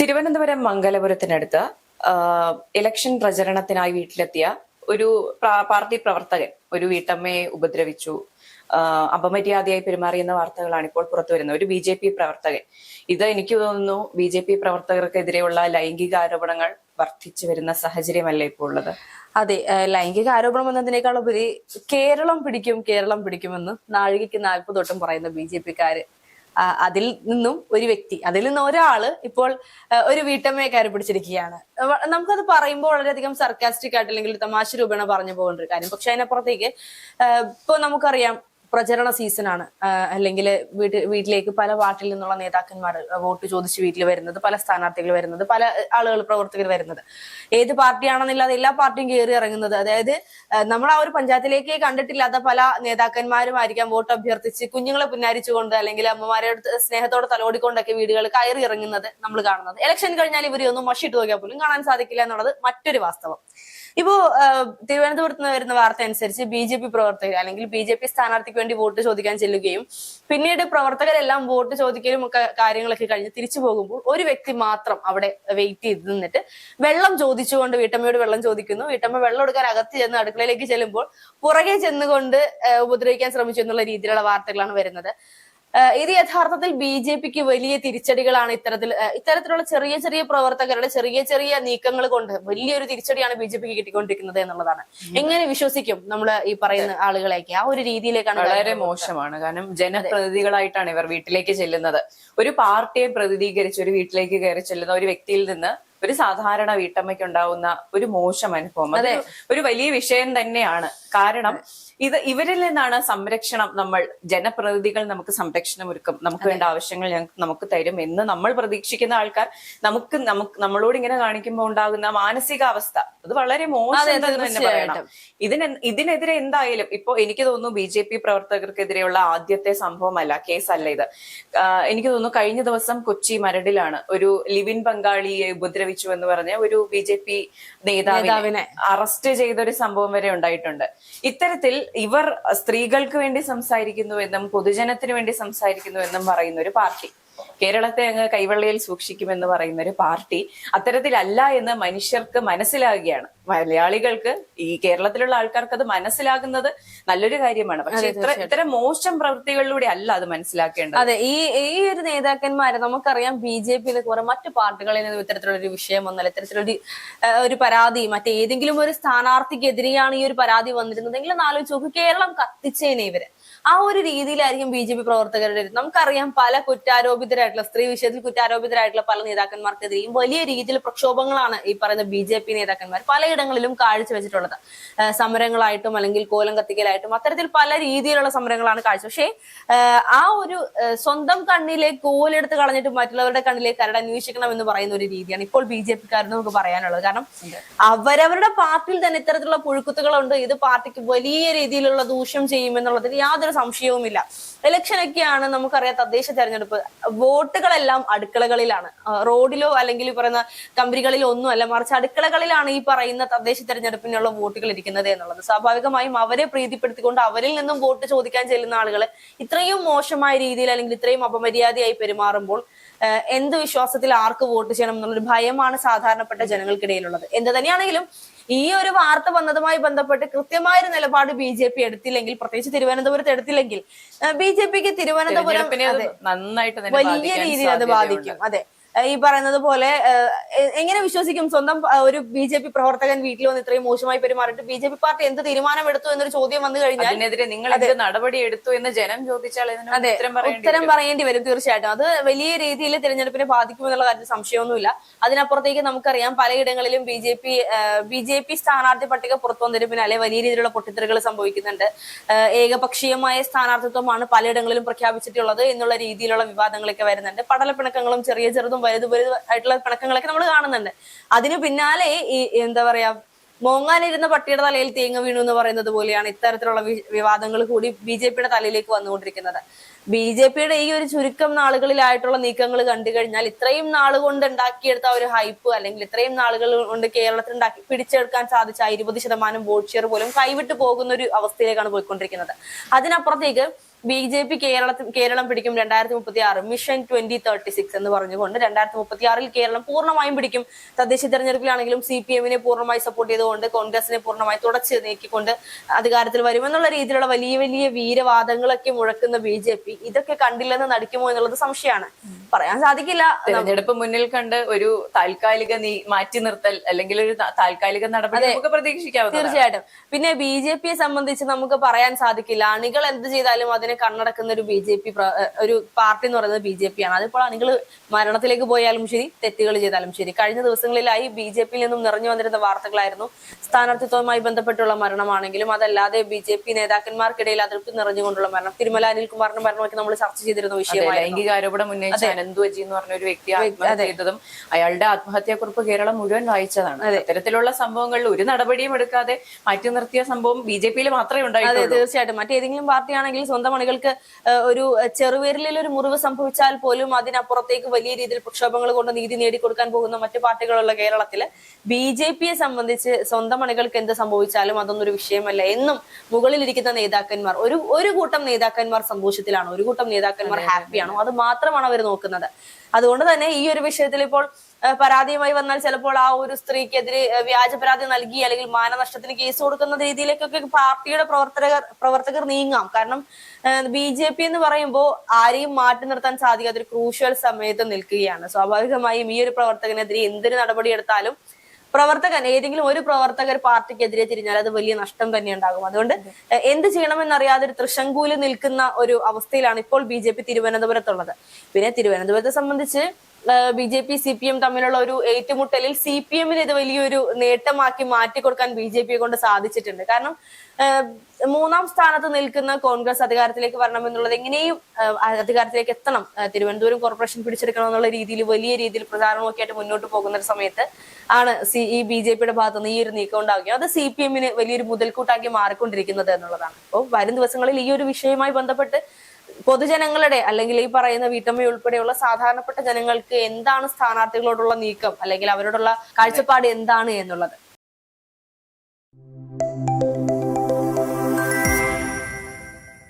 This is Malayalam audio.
തിരുവനന്തപുരം മംഗലപുരത്തിനടുത്ത് ഇലക്ഷൻ പ്രചരണത്തിനായി വീട്ടിലെത്തിയ ഒരു പാർട്ടി പ്രവർത്തകൻ ഒരു വീട്ടമ്മയെ ഉപദ്രവിച്ചു. അപമര്യാദയായി പെരുമാറിയെന്ന വാർത്തകളാണ് ഇപ്പോൾ പുറത്തു വരുന്നത്. ഒരു ബി ജെ പി പ്രവർത്തകൻ. ഇത് എനിക്ക് തോന്നുന്നു ബി ജെ പി പ്രവർത്തകർക്കെതിരെയുള്ള ലൈംഗിക ആരോപണങ്ങൾ വർദ്ധിച്ചു വരുന്ന സാഹചര്യമല്ലേ ഇപ്പോൾ ഉള്ളത്? അതെ ലൈംഗിക ആരോപണം എന്നതിനേക്കാൾ ഉപരി കേരളം പിടിക്കും കേരളം പിടിക്കുമെന്ന് നാഴികയ്ക്ക് നാൽപ്പത് തൊട്ടും പറയുന്ന ബി ജെ പിക്കാര് അതിൽ നിന്നും ഒരു വ്യക്തി അതിൽ നിന്ന് ഒരാൾ ഇപ്പോൾ ഒരു വീട്ടമ്മയെ കയറി പിടിച്ചിരിക്കുകയാണ്. നമുക്കത് പറയുമ്പോൾ വളരെയധികം സർക്കാസ്റ്റിക് ആയിട്ട് അല്ലെങ്കിൽ തമാശ രൂപേണ പറഞ്ഞു പോകേണ്ട ഒരു കാര്യം. പക്ഷെ അതിനപ്പുറത്തേക്ക് ഇപ്പൊ നമുക്കറിയാം പ്രചരണ സീസണാണ് അല്ലെങ്കിൽ വീട്ടിൽ വീട്ടിലേക്ക് പല വാർട്ടിൽ നിന്നുള്ള നേതാക്കന്മാർ വോട്ട് ചോദിച്ച് വീട്ടിൽ വരുന്നത് പല സ്ഥാനാർത്ഥികൾ വരുന്നത് പല ആളുകൾ പ്രവർത്തകർ വരുന്നത്. ഏത് പാർട്ടിയാണെന്നില്ലാതെ എല്ലാ പാർട്ടിയും കയറി ഇറങ്ങുന്നത്. അതായത് നമ്മൾ ആ ഒരു പഞ്ചായത്തിലേക്ക് കണ്ടിട്ടില്ലാത്ത പല നേതാക്കന്മാരുമായിരിക്കാം വോട്ട് അഭ്യർത്ഥിച്ച് കുഞ്ഞുങ്ങളെ പുന്നാരിച്ചുകൊണ്ട് അല്ലെങ്കിൽ അമ്മമാരോട് സ്നേഹത്തോടെ തലോടിക്കൊണ്ടൊക്കെ വീടുകൾ കയറി ഇറങ്ങുന്നത് നമ്മൾ കാണുന്നത്. ഇലക്ഷൻ കഴിഞ്ഞാൽ ഇവരെയൊന്നും മഷിട്ട് നോക്കിയാൽ പോലും കാണാൻ സാധിക്കില്ല എന്നുള്ളത് മറ്റൊരു വാസ്തവം. ഇപ്പോ തിരുവനന്തപുരത്ത് നിന്ന് വരുന്ന വാർത്ത അനുസരിച്ച് ബി ജെ പി പ്രവർത്തകർ അല്ലെങ്കിൽ ബി ജെ പി സ്ഥാനാർത്ഥിക്ക് വേണ്ടി വോട്ട് ചോദിക്കാൻ ചെല്ലുകയും പിന്നീട് പ്രവർത്തകരെല്ലാം വോട്ട് ചോദിക്കലും ഒക്കെ കാര്യങ്ങളൊക്കെ കഴിഞ്ഞ് തിരിച്ചു പോകുമ്പോൾ ഒരു വ്യക്തി മാത്രം അവിടെ വെയിറ്റ് ചെയ്ത് നിന്നിട്ട് വെള്ളം ചോദിച്ചുകൊണ്ട് വീട്ടമ്മയോട് വെള്ളം ചോദിക്കുന്നു. വീട്ടമ്മ വെള്ളം എടുക്കാൻ അകത്ത് ചെന്ന് അടുക്കളയിലേക്ക് ചെല്ലുമ്പോൾ പുറകെ ചെന്നുകൊണ്ട് ഉപദ്രവിക്കാൻ ശ്രമിച്ചു എന്നുള്ള രീതിയിലുള്ള വാർത്തകളാണ് വരുന്നത്. ഇത് യഥാർത്ഥത്തിൽ ബി ജെ പിക്ക് വലിയ തിരിച്ചടികളാണ് ഇത്തരത്തിൽ ഇത്തരത്തിലുള്ള ചെറിയ ചെറിയ പ്രവർത്തകരുടെ ചെറിയ ചെറിയ നീക്കങ്ങൾ കൊണ്ട് വലിയൊരു തിരിച്ചടിയാണ് ബി ജെ പിക്ക് കിട്ടിക്കൊണ്ടിരിക്കുന്നത് എന്നുള്ളതാണ്. എങ്ങനെ വിശ്വസിക്കും നമ്മൾ ഈ പറയുന്ന ആളുകളെയൊക്കെ? ആ ഒരു രീതിയിലേക്കാണ് വളരെ മോശമാണ്. കാരണം ജനപ്രതിനിധികളായിട്ടാണ് ഇവർ വീട്ടിലേക്ക് ചെല്ലുന്നത്. ഒരു പാർട്ടിയെ പ്രതിനിധീകരിച്ച് ഒരു വീട്ടിലേക്ക് കയറി ചെല്ലുന്ന ഒരു വ്യക്തിയിൽ നിന്ന് ഒരു സാധാരണ വീട്ടമ്മയ്ക്ക് ഉണ്ടാവുന്ന ഒരു മോശം അനുഭവം. അത്. ഒരു വലിയ വിഷയം തന്നെയാണ്. കാരണം ഇത് ഇവരിൽ നിന്നാണ് സംരക്ഷണം നമ്മൾ ജനപ്രതിനിധികൾ നമുക്ക് സംരക്ഷണം ഒരുക്കും. നമുക്ക് വേണ്ട ആവശ്യങ്ങൾ ഞങ്ങൾക്ക് നമുക്ക് തരും എന്ന് നമ്മൾ പ്രതീക്ഷിക്കുന്ന ആൾക്കാർ നമുക്ക് നമുക്ക് നമ്മളോട് ഇങ്ങനെ കാണിക്കുമ്പോൾ ഉണ്ടാകുന്ന മാനസികാവസ്ഥ. അത് വളരെ മോശം തന്നെ പറയണം. ഇതിന് ഇതിനെതിരെ എന്തായാലും ഇപ്പോ എനിക്ക് തോന്നുന്നു ബി ജെ പി പ്രവർത്തകർക്കെതിരെയുള്ള ആദ്യത്തെ സംഭവമല്ല കേസല്ല ഇത്. എനിക്ക് തോന്നുന്നു കഴിഞ്ഞ ദിവസം കൊച്ചി മരടിലാണ് ഒരു ലിവിൻ പങ്കാളിയെ ഉപദ്രവിച്ചു എന്ന് പറഞ്ഞ ഒരു ബി ജെ പി നേതാവിനെ. അറസ്റ്റ് ചെയ്ത ഒരു സംഭവം വരെ ഉണ്ടായിട്ടുണ്ട് ഇത്തരത്തിൽ ഇവർ സ്ത്രീകൾക്ക് വേണ്ടി സംസാരിക്കുന്നുവെന്നും പൊതുജനത്തിന് വേണ്ടി സംസാരിക്കുന്നുവെന്നും പറയുന്ന ഒരു പാർട്ടി കേരളത്തെ അങ്ങ് കൈവെള്ളയിൽ സൂക്ഷിക്കുമെന്ന് പറയുന്ന ഒരു പാർട്ടി അത്തരത്തിലല്ല എന്ന് മനുഷ്യർക്ക് മനസ്സിലാകുകയാണ് മലയാളികൾക്ക് ഈ കേരളത്തിലുള്ള ആൾക്കാർക്ക് അത് മനസ്സിലാകുന്നത് നല്ലൊരു കാര്യമാണ്. പക്ഷെ ഇത്ര ഇത്തരം മോശം പ്രവൃത്തികളിലൂടെ അല്ല അത് മനസ്സിലാക്കേണ്ടത്. അതെ ഈ ഈ ഒരു നേതാക്കന്മാരെ നമുക്കറിയാം ബി ജെ പി കുറെ മറ്റു പാർട്ടികളിൽ നിന്നും ഇത്തരത്തിലുള്ള ഒരു വിഷയം വന്നാൽ ഇത്തരത്തിലൊരു ഒരു പരാതി മറ്റേതെങ്കിലും ഒരു സ്ഥാനാർത്ഥിക്കെതിരെയാണ് ഈ ഒരു പരാതി വന്നിരുന്നത്. എങ്കിലും ആലോചിച്ച് നോക്ക് കേരളം കത്തിച്ചേനെ ഇവർ. ആ ഒരു രീതിയിലായിരിക്കും ബി ജെ പി പ്രവർത്തകരുടെ നമുക്കറിയാം പല കുറ്റാരോപിതരായിട്ടുള്ള സ്ത്രീ വിഷയത്തിൽ കുറ്റാരോപിതരായിട്ടുള്ള പല നേതാക്കന്മാർക്കെതിരെയും വലിയ രീതിയിൽ പ്രക്ഷോഭങ്ങളാണ് ഈ പറയുന്ന ബി ജെ പി നേതാക്കന്മാർ പലയിടങ്ങളിലും കാഴ്ചവെച്ചിട്ടുള്ളത്. സമരങ്ങളായിട്ടും അല്ലെങ്കിൽ കോലം കത്തിക്കലായിട്ടും അത്തരത്തിൽ പല രീതിയിലുള്ള സമരങ്ങളാണ് കാഴ്ച പക്ഷേ ആ, ഒരു സ്വന്തം കണ്ണിലെ കോലെടുത്ത് കളഞ്ഞിട്ട് മറ്റുള്ളവരുടെ കണ്ണിലെ കരട് അന്വേഷിക്കണം എന്ന് പറയുന്ന ഒരു രീതിയാണ് ഇപ്പോൾ ബി ജെ പിക്കാരെന്ന് നമുക്ക് പറയാനുള്ളത്. കാരണം അവരവരുടെ പാർട്ടിയിൽ തന്നെ ഇത്തരത്തിലുള്ള പുഴുക്കുത്തുകളുണ്ട്. ഇത് പാർട്ടിക്ക് വലിയ രീതിയിലുള്ള ദൂഷ്യം ചെയ്യുമെന്നുള്ളതിൽ യാതൊരു സംശയവുമില്ല. ഇലക്ഷനൊക്കെയാണ് നമുക്കറിയാം തദ്ദേശ തെരഞ്ഞെടുപ്പ്. വോട്ടുകളെല്ലാം അടുക്കളകളിലാണ്. റോഡിലോ അല്ലെങ്കിൽ പറയുന്ന കമ്പനികളിലോ ഒന്നുമല്ല മറിച്ച് അടുക്കളകളിലാണ് ഈ പറയുന്ന തദ്ദേശ തെരഞ്ഞെടുപ്പിനുള്ള വോട്ടുകൾ ഇരിക്കുന്നത് എന്നുള്ളത്. സ്വാഭാവികമായും അവരെ പ്രീതിപ്പെടുത്തിക്കൊണ്ട് അവരിൽ നിന്നും വോട്ട് ചോദിക്കാൻ ചെല്ലുന്ന ആളുകൾ ഇത്രയും മോശമായ രീതിയിൽ അല്ലെങ്കിൽ ഇത്രയും അപമര്യാദയായി പെരുമാറുമ്പോൾ എന്ത് വിശ്വാസത്തിൽ ആർക്ക് വോട്ട് ചെയ്യണം എന്നുള്ളൊരു ഭയമാണ് സാധാരണപ്പെട്ട ജനങ്ങൾക്കിടയിലുള്ളത്. എന്ത് തന്നെയാണെങ്കിലും ഈ ഒരു വാർത്ത വന്നതുമായി ബന്ധപ്പെട്ട് കൃത്യമായൊരു നിലപാട് ബി ജെ പി എടുത്തില്ലെങ്കിൽ പ്രത്യേകിച്ച് തിരുവനന്തപുരത്ത് എടുത്തില്ലെങ്കിൽ ബി ജെ പിക്ക് തിരുവനന്തപുരം നന്നായിട്ട് വലിയ രീതിയിൽ അത് ബാധിക്കും. അതെ. ഈ പറയുന്നത് പോലെ എങ്ങനെ വിശ്വസിക്കും സ്വന്തം ഒരു ബി ജെ പി പ്രവർത്തകൻ വീട്ടിൽ വന്ന് ഇത്രയും മോശമായി പെരുമാറിട്ട് ബി ജെ പി പാർട്ടി എന്ത് തീരുമാനമെടുത്തു എന്നൊരു ചോദ്യം വന്നു കഴിഞ്ഞാൽ അതിനെതിരെ നിങ്ങൾ എന്ത് നടപടി എടുത്തു എന്ന് ജനം ചോദിച്ചാൽ അതെ. ഉത്തരം പറയേണ്ടി വരും. തീർച്ചയായിട്ടും. അത് വലിയ രീതിയിൽ തിരഞ്ഞെടുപ്പിനെ ബാധിക്കുമെന്നുള്ള കാര്യത്തിൽ സംശയമൊന്നുമില്ല. അതിനപ്പുറത്തേക്ക് നമുക്കറിയാം പലയിടങ്ങളിലും B J P B J P സ്ഥാനാർത്ഥി പട്ടിക പുറത്തു വന്നതിന് പിന്നാലെ വലിയ രീതിയിലുള്ള പൊട്ടിത്തെറികൾ സംഭവിക്കുന്നുണ്ട്. ഏകപക്ഷീയമായ സ്ഥാനാർത്ഥിത്വമാണ് പലയിടങ്ങളിലും പ്രഖ്യാപിച്ചിട്ടുള്ളത് എന്നുള്ള രീതിയിലുള്ള വിവാദങ്ങളൊക്കെ വരുന്നുണ്ട്. പടലപ്പിണക്കങ്ങളും ചെറിയ ചെറുതും വലുത് വലുത് ആയിട്ടുള്ള പിണക്കങ്ങളൊക്കെ നമ്മൾ കാണുന്നുണ്ട്. അതിനു പിന്നാലെ ഈ എന്താ പറയാ മോങ്ങാനിരുന്ന പട്ടിയുടെ തലയിൽ തേങ്ങ വീണു എന്ന് പറയുന്നത് പോലെയാണ് ഇത്തരത്തിലുള്ള വിവാദങ്ങൾ കൂടി ബി ജെ പിയുടെ തലയിലേക്ക് വന്നുകൊണ്ടിരിക്കുന്നത്. ബി ജെ പിയുടെ ഈ ഒരു ചുരുക്കം നാളുകളിലായിട്ടുള്ള നീക്കങ്ങൾ കണ്ടു കഴിഞ്ഞാൽ ഇത്രയും നാൾ കൊണ്ട് ഉണ്ടാക്കിയെടുത്ത ഒരു ഹൈപ്പ് അല്ലെങ്കിൽ ഇത്രയും നാളുകൾ കൊണ്ട് കേരളത്തിൽ ഉണ്ടാക്കി പിടിച്ചെടുക്കാൻ സാധിച്ച ഇരുപത് ശതമാനം വോട്ട് ഷെയർ പോലും കൈവിട്ട് പോകുന്ന ഒരു അവസ്ഥയിലേക്കാണ് പോയിക്കൊണ്ടിരിക്കുന്നത്. അതിനപ്പുറത്തേക്ക് ബി ജെ പി കേരളത്തിൽ കേരളം പിടിക്കും രണ്ടായിരത്തി മുപ്പത്തി ആറ് മിഷൻ ട്വന്റി തേർട്ടി സിക്സ് എന്ന് പറഞ്ഞുകൊണ്ട് രണ്ടായിരത്തി മുപ്പത്തി ആറിൽ കേരളം പൂർണമായും പിടിക്കും. തദ്ദേശ തെരഞ്ഞെടുപ്പിലാണെങ്കിലും സി പി എമ്മിനെ പൂർണമായി സപ്പോർട്ട് ചെയ്തുകൊണ്ട് കോൺഗ്രസിനെ പൂർണമായി തുടച്ച് നീക്കിക്കൊണ്ട് അധികാരത്തിൽ വരുമെന്നുള്ള രീതിയിലുള്ള വലിയ വലിയ വീരവാദങ്ങളൊക്കെ മുഴക്കുന്ന ബി ജെ പി ഇതൊക്കെ കണ്ടില്ലെന്ന് നടിക്കുമോ എന്നുള്ളത് സംശയമാണ്. പറയാൻ സാധിക്കില്ല. തെരഞ്ഞെടുപ്പ് മുന്നിൽ കണ്ട് ഒരു താൽക്കാലിക നീ മാറ്റി നിർത്തൽ അല്ലെങ്കിൽ ഒരു താൽക്കാലിക നടപടി നമുക്ക് പ്രതീക്ഷിക്കാം തീർച്ചയായിട്ടും. പിന്നെ ബി ജെ പിയെ സംബന്ധിച്ച് നമുക്ക് പറയാൻ സാധിക്കില്ല. അണികൾ എന്ത് ചെയ്താലും അതിനെ കണ്ണടക്കുന്ന ഒരു ബി ജെ പി ഒരു പാർട്ടി എന്ന് പറയുന്നത് ബി ജെ പി ആണ്. അതിപ്പോൾ അണികൾ മരണത്തിലേക്ക് പോയാലും ശരി തെറ്റുകൾ ചെയ്താലും ശരി. കഴിഞ്ഞ ദിവസങ്ങളിലായി ബി ജെ പിയിൽ നിന്നും നിറഞ്ഞു വന്നിരുന്ന വാർത്തകളായിരുന്നു സ്ഥാനാർത്ഥിത്വവുമായി ബന്ധപ്പെട്ടുള്ള മരണമാണെങ്കിലും അതല്ലാതെ ബി ജെ പി നേതാക്കന്മാർക്കിടയിൽ അതൃപ്തി നിറഞ്ഞുകൊണ്ടുള്ള മരണം. തിരുമല അനിൽകുമാറിന്റെ മരണമൊക്കെ നമ്മൾ ചർച്ച ചെയ്തിരുന്ന വിഷയമാണ് ലൈംഗിക ആരോപണം ഉന്നയിച്ച അനന്തു അജി എന്ന് പറഞ്ഞ ഒരു വ്യക്തി ആത്മഹത്യ ചെയ്തതും അയാളുടെ ആത്മഹത്യാക്കുറിപ്പ് കേരളം മുഴുവൻ വായിച്ചതാണ്. അത്തരത്തിലുള്ള സംഭവങ്ങളിൽ ഒരു നടപടിയും എടുക്കാതെ മാറ്റി നിർത്തിയ സംഭവം ബി ജെ പിയിൽ മാത്രമേ ഉണ്ടായിട്ടുള്ളൂ. തീർച്ചയായിട്ടും. മറ്റേതെങ്കിലും പാർട്ടിയാണെങ്കിൽ സ്വന്തം അണികൾക്ക് ഒരു ചെറുവിരലിൽ ഒരു മുറിവ് സംഭവിച്ചാൽ പോലും അതിനപ്പുറത്തേക്ക് വലിയ രീതിയിൽ പ്രക്ഷോഭങ്ങൾ കൊണ്ട് നീതി നേടിക്കൊടുക്കാൻ പോകുന്ന മറ്റു പാർട്ടികളുള്ള കേരളത്തിൽ ബി ജെ പിയെ സംബന്ധിച്ച് സ്വന്തം അണികൾക്ക് എന്ത് സംഭവിച്ചാലും അതൊന്നും ഒരു വിഷയമല്ല എന്നും മുകളിലിരിക്കുന്ന നേതാക്കന്മാർ ഒരു ഒരു കൂട്ടം നേതാക്കന്മാർ സന്തോഷത്തിലാണോ ഒരു കൂട്ടം നേതാക്കന്മാർ ഹാപ്പിയാണോ. അത്. മാത്രമാണ് അവർ നോക്കുന്നത്. അതുകൊണ്ട് തന്നെ ഈ ഒരു വിഷയത്തിൽ ഇപ്പോൾ പരാതിയുമായി വന്നാൽ ചിലപ്പോൾ ആ ഒരു സ്ത്രീക്കെതിരെ വ്യാജ പരാതി നൽകി അല്ലെങ്കിൽ മാനനഷ്ടത്തിന് കേസ് കൊടുക്കുന്ന രീതിയിലേക്കൊക്കെ പാർട്ടിയുടെ പ്രവർത്തകർ പ്രവർത്തകർ നീങ്ങാം. കാരണം ബി ജെ പി എന്ന് പറയുമ്പോൾ ആരെയും മാറ്റി നിർത്താൻ സാധിക്കാത്ത ഒരു ക്രൂഷ്യൽ സമയത്ത് നിൽക്കുകയാണ്. സ്വാഭാവികമായും ഈ ഒരു പ്രവർത്തകനെതിരെ എന്തൊരു നടപടി എടുത്താലും പ്രവർത്തകൻ ഏതെങ്കിലും ഒരു പ്രവർത്തകർ പാർട്ടിക്കെതിരെ തിരിഞ്ഞാൽ അത് വലിയ നഷ്ടം തന്നെ ഉണ്ടാകും. അതുകൊണ്ട് എന്ത് ചെയ്യണമെന്നറിയാതെ ഒരു തൃശങ്കൂൽ നിൽക്കുന്ന ഒരു അവസ്ഥയിലാണ് ഇപ്പോൾ ബി തിരുവനന്തപുരത്തുള്ളത്. പിന്നെ തിരുവനന്തപുരത്തെ സംബന്ധിച്ച് B J P C P M തമ്മിലുള്ള ഒരു ഏറ്റുമുട്ടലിൽ സി പി എമ്മിന് ഇത് വലിയൊരു നേട്ടമാക്കി മാറ്റിക്കൊടുക്കാൻ ബി ജെ പിയെ കൊണ്ട് സാധിച്ചിട്ടുണ്ട്. കാരണം മൂന്നാം സ്ഥാനത്ത് നിൽക്കുന്ന കോൺഗ്രസ് അധികാരത്തിലേക്ക് വരണം എന്നുള്ളത് എങ്ങനെയും അധികാരത്തിലേക്ക് എത്തണം. തിരുവനന്തപുരം കോർപ്പറേഷൻ പിടിച്ചെടുക്കണം എന്നുള്ള രീതിയിൽ വലിയ രീതിയിൽ പ്രചാരണമൊക്കെ ആയിട്ട് മുന്നോട്ട് പോകുന്ന ഒരു സമയത്ത് ആണ് സി ഈ ബി ജെ പിയുടെ ഭാഗത്ത് നിന്ന് ഈ ഒരു നീക്കം ഉണ്ടാവുകയും അത് സി പി എമ്മിന് വലിയൊരു മുതൽക്കൂട്ടാക്കി മാറിക്കൊണ്ടിരിക്കുന്നത് എന്നുള്ളതാണ്. അപ്പോൾ വരും ദിവസങ്ങളിൽ ഈ ഒരു വിഷയവുമായി ബന്ധപ്പെട്ട് പൊതുജനങ്ങളുടെ അല്ലെങ്കിൽ ഈ പറയുന്ന വീട്ടമ്മ ഉൾപ്പെടെയുള്ള സാധാരണപ്പെട്ട ജനങ്ങൾക്ക് എന്താണ് സ്ഥാനാർത്ഥികളോടുള്ള നീക്കം അല്ലെങ്കിൽ അവരോടുള്ള കാഴ്ചപ്പാട് എന്താണ് എന്നുള്ളത്?